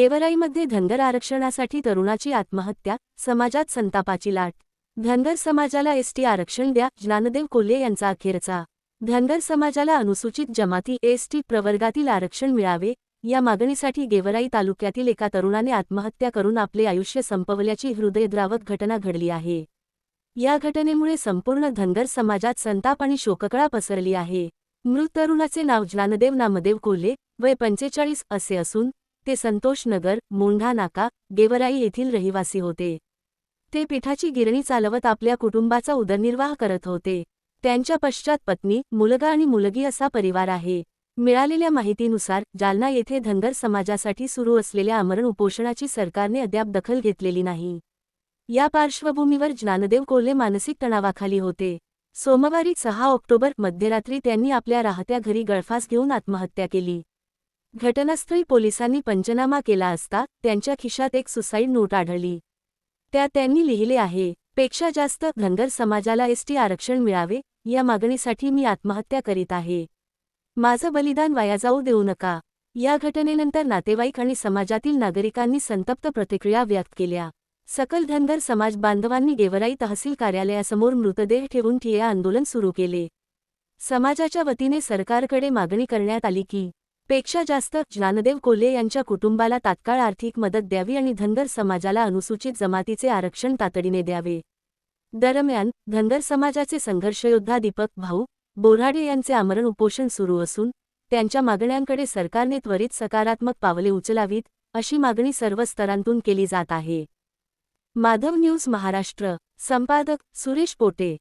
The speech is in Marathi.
गेवराईमध्ये धनगर आरक्षणासाठी तरुणाची आत्महत्या समाजात संतापाची लाट. धनगर समाजाला एसटी आरक्षण द्या ज्ञानदेव कोल्हे यांचा अखेरचा. धनगर समाजाला अनुसूचित जमाती एसटी प्रवर्गातील आरक्षण मिळावे या मागणीसाठी गेवराई तालुक्यातील एका तरुणाने आत्महत्या करून आपले आयुष्य संपवल्याची हृदयद्रावक घटना घडली आहे. या घटनेमुळे संपूर्ण धनगर समाजात संताप आणि शोककळा पसरली आहे. मृत तरुणाचे नाव ज्ञानदेव नामदेव कोल्हे वय पंचेचाळीस असे असून ते संतोष नगर मोंढा नाका गेवराई येथील रहिवासी होते. ते पिठाची गिरणी चालवत आपल्या कुटुंबाचा उदरनिर्वाह करत होते. त्यांच्या पश्चात पत्नी मुलगा आणि मुलगी असा परिवार आहे. मिळालेल्या माहितीनुसार जालना येथे धनगर समाजासाठी सुरू असलेल्या आमरण उपोषणाची सरकारने अद्याप दखल घेतलेली नाही. या पार्श्वभूमीवर ज्ञानदेव कोल्हे मानसिक तणावाखाली होते. सोमवारी सहा ऑक्टोबर मध्यरात्री त्यांनी आपल्या राहत्या घरी गळफास घेऊन आत्महत्या केली. घटनास्थळी पोलिसांनी पंचनामा केला असता त्यांच्या खिशात एक सुसाईड नोट आढळली. त्या त्यांनी लिहिले आहे पेक्षा जास्त धनगर समाजाला एसटी आरक्षण मिळावे या मागणीसाठी मी आत्महत्या करीत आहे. माझं बलिदान वाया जाऊ देऊ नका. या घटनेनंतर नातेवाईक आणि समाजातील नागरिकांनी संतप्त प्रतिक्रिया व्यक्त केल्या. सकल धनगर समाज बांधवांनी गेवराई तहसील कार्यालयासमोर मृतदेह ठेवून ठिय्या आंदोलन सुरू केले. समाजाच्या वतीने सरकारकडे मागणी करण्यात आली की पेक्षा जास्त ज्ञानदेव कोल्हे यांच्या कुटुंबाला तात्काळ आर्थिक मदत द्यावी आणि धनगर समाजाला अनुसूचित जमातीचे आरक्षण तातडीने द्यावे. दरम्यान धनगर समाजाचे संघर्षयोद्धा दीपक भाऊ बोराडे यांचे आमरण उपोषण सुरू असून त्यांच्या मागण्यांकडे सरकारने त्वरित सकारात्मक पावले उचलावीत अशी मागणी सर्व स्तरांतून केली जात आहे. माधव न्यूज महाराष्ट्र संपादक सुरेश पोटे.